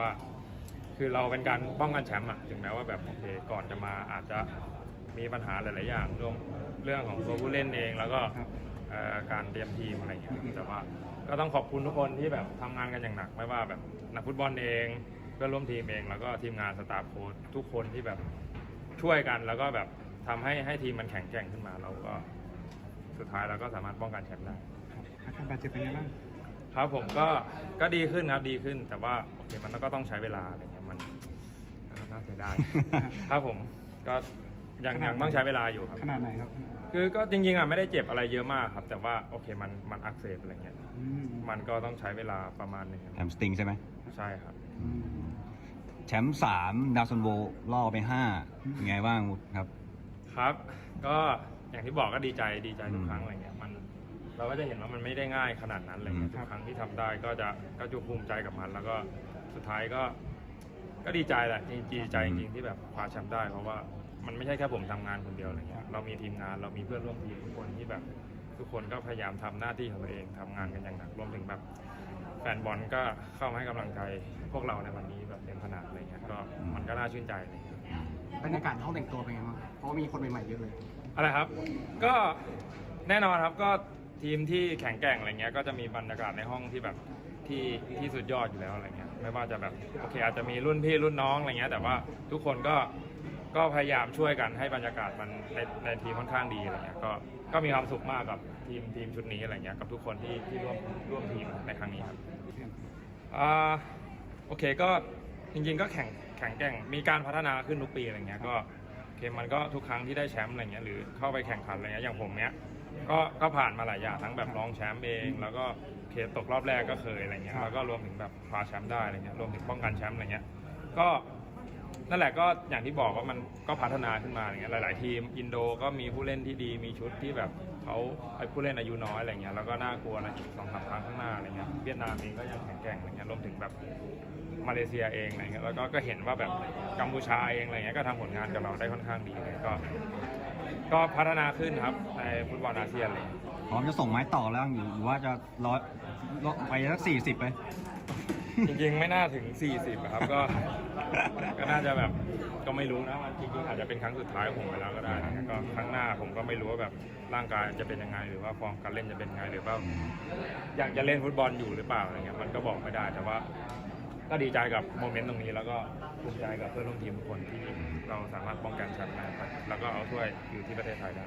ว่า คือเราเป็นการป้องกันแชมป์อะถึงแม้ว่าแบบโอเคก่อนจะมาอาจจะมีปัญหาหลายๆอย่างเรื่องเรื่องของตัวผู้เล่นเองแล้วก็ครับเอ่อการเตรียมทีมอะไรอย่างเงี้ยแต่ว่าก็ต้องขอบคุณทุกคนที่แบบทำงานกันอย่างหนัก ไม่ว่าแบบนักฟุตบอลเองเพื่อนร่วมทีมเอง แล้วก็ทีมงานสตาฟโค้ชทุกคนที่แบบช่วยกันแล้วก็แบบทำให้ให้ทีมมันแข็งแกร่งขึ้นมาเราก็สุดท้ายเราก็สามารถป้องกันแชมป์ได้ครับอาการบาดเจ็บเป็นไงบ้าง ครับผมก็ก็ดีขึ้นครับดีขึ้น แต่ว่าโอเคมันก็ต้องใช้เวลาอะไรเงี้ยมันมันน่าเสียดาย ครับผมก็ยังขนาดยังต้องใช้เวลาอยู่ครับ ขนาดไหนครับ คือก็จริงๆอะไม่ได้เจ็บอะไรเยอะมากครับ แต่ว่าโอเคมันมันอักเสบอะไรเงี้ยอืมมันก็ต้องใช้เวลาประมาณหนึงครับแฮมสตริงใช่ไหมใช่ครับ อืมแชมป์สามดาวซันโวล่อไปห้าเป็นไงบ้างครับ ครับ ก็อย่างที่บอกก็ดีใจดีใจทุกอืมครั้งอะไรเงี้ยมัน เราก็จะเห็นว่ามันไม่ได้ง่ายขนาดนั้นอะไรเงี้ยอืมทุกครั้งที่ทำได้ก็จะก็จะภูมิใจกับมัน แล้วก็สุดท้ายก็ ก็ดีใจแหละจริงๆดีใจจริงๆที่แบบคว้าแชมป์ได้เพราะว่ามันไม่ใช่แค่ผมทำงานคนเดียวอะไรเงี้ยเรามีทีมงานเรามีเพื่อนร่วมทีมทุกคนที่แบบทุกคนก็พยายามทำหน้าที่ของตัวเองทำงานกันอย่างหนักรวมถึงแบบ แฟนบอลก็เข้ามาให้กำลังใจพวกเราในวันนี้แบบเต็มขนาดอะไรเงี้ยก็มันก็น่าชื่นใจอะไรเงี้ยบรรยากาศในห้องแต่งตัวเป็นไงบ้างเพราะว่ามีคนใหม่ๆเยอะเลย อะไรครับ ก็แน่นอนครับก็ ทีมที่แข็งแกร่งอะไรเงี้ยก็จะมีบรรยากาศในห้องที่แบบที่ที่สุดยอดอยู่แล้วอะไรเงี้ยไม่ว่าจะแบบโอเคอาจจะมีรุ่นพี่รุ่นน้องอะไรเงี้ยแต่ว่าทุกคนก็ก็พยายามช่วยกันให้บรรยากาศมันในในทีมค่อนข้างดีอะไรเงี้ยก็ก็มีความสุขมากกับทีมทีมชุดนี้อะไรเงี้ยกับทุกคนที่ที่ร่วมร่วมทีมในครั้งนี้ครับอ่าโอเคก็จริงๆก็แข่งแข่งแกร่งมีการพัฒนาขึ้นทุกปีอะไรเงี้ยก็ เคมันก็ทุกครั้งที่ได้แชมป์อะไรเงี้ยหรือเข้าไปแข่งขันอะไรเงี้ยอย่างผมเนี้ยก็ก็ผ่านมาหลายอย่างทั้งแบบรองแชมป์เอง แล้วก็เคตกรอบแรกก็เคยอะไรเงี้ยแล้วก็รวมถึงแบบคว้าแชมป์ได้อะไรเงี้ยรวมถึงป้องกันแชมป์อะไรเงี้ยก็ นั่นแหละก็อย่างที่บอกว่ามันก็พัฒนาขึ้นมาอะไรเงี้ยหลาย ๆ ทีมอินโดก็มีผู้เล่นที่ดีมีชุดที่แบบเขาไอ้ผู้เล่นอายุน้อยอะไรเงี้ยแล้วก็น่ากลัวนะอีกสองสามครั้งข้างหน้าอะไรเงี้ยเวียดนามเองก็ยังแข็งแกร่งอะไรเงี้ยรวมถึงแบบมาเลเซียเองอะไรเงี้ยแล้วก็ก็เห็นว่าแบบกัมพูชาเองอะไรเงี้ยก็ทำผลงานกับเราได้ค่อนข้างดีเลยก็ ก็พัฒนาขึ้นครับในฟุตบอลอาเซียนเลยพร้อมจะส่งไม้ต่อแล้วหรือว่าจะร้อยร้อยไปสักสี่สิบไปจริงๆไม่น่าถึง 40อะครับก็ก็ น่าจะแบบก็ไม่รู้นะว่าจริงๆอาจจะเป็นครั้งสุดท้ายของผมไปแล้วก็ได้นะก็ครั้งหน้าผมก็ไม่รู้ว่าแบบร่างกายจะเป็นยังไง หรือว่าฟอร์มการเล่นจะเป็นยังไงหรือว่าอยากจะเล่นฟุตบอลอยู่หรือเปล่าอะไรเงี้ยมันก็บอกไม่ได้แต่ว่า ก็ดีใจกับโมเมนต์ตรงนี้แล้วก็ภูมิใจกับเพื่อนร่วมทีมทุกคนที่เราสามารถป้องกันแชมป์ได้ครับแล้วก็เอาถ้วยอยู่ที่ประเทศไทยได้